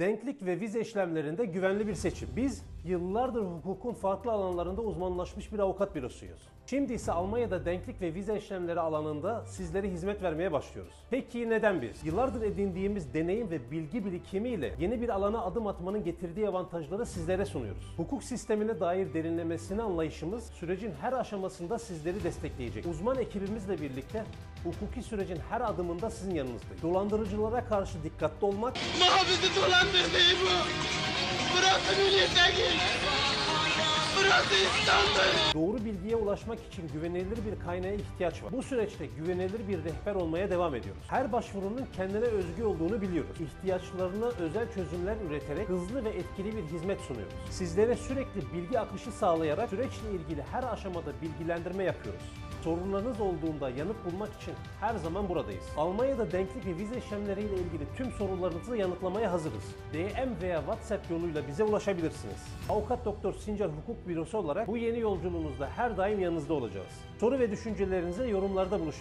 Denklik ve vize işlemlerinde güvenli bir seçim. Biz yıllardır hukukun farklı alanlarında uzmanlaşmış bir avukat bürosuyuz. Şimdi ise Almanya'da denklik ve vize işlemleri alanında sizlere hizmet vermeye başlıyoruz. Peki neden biz? Yıllardır edindiğimiz deneyim ve bilgi birikimiyle yeni bir alana adım atmanın getirdiği avantajları sizlere sunuyoruz. Hukuk sistemine dair derinlemesine anlayışımız sürecin her aşamasında sizleri destekleyecek. Uzman ekibimizle birlikte hukuki sürecin her adımında sizin yanınızdayız. Dolandırıcılara karşı dikkatli olmak Maha bizi dolandırdı bu. Burası milletvekili. Burası İstanbul. Doğru bilgiye ulaşmak için güvenilir bir kaynağa ihtiyaç var. Bu süreçte güvenilir bir rehber olmaya devam ediyoruz. Her başvurunun kendine özgü olduğunu biliyoruz. İhtiyaçlarına özel çözümler üreterek hızlı ve etkili bir hizmet sunuyoruz. Sizlere sürekli bilgi akışı sağlayarak süreçle ilgili her aşamada bilgilendirme yapıyoruz. Sorunlarınız olduğunda yanıt bulmak için her zaman buradayız. Almanya'da denklik ve vize işlemleriyle ilgili tüm sorularınızı yanıtlamaya hazırız. DM veya WhatsApp yoluyla bize ulaşabilirsiniz. Avukat Doktor Sincar Hukuk Bürosu olarak bu yeni yolculuğunuzda her daim yanınızda olacağız. Soru ve düşüncelerinizi yorumlarda buluşalım.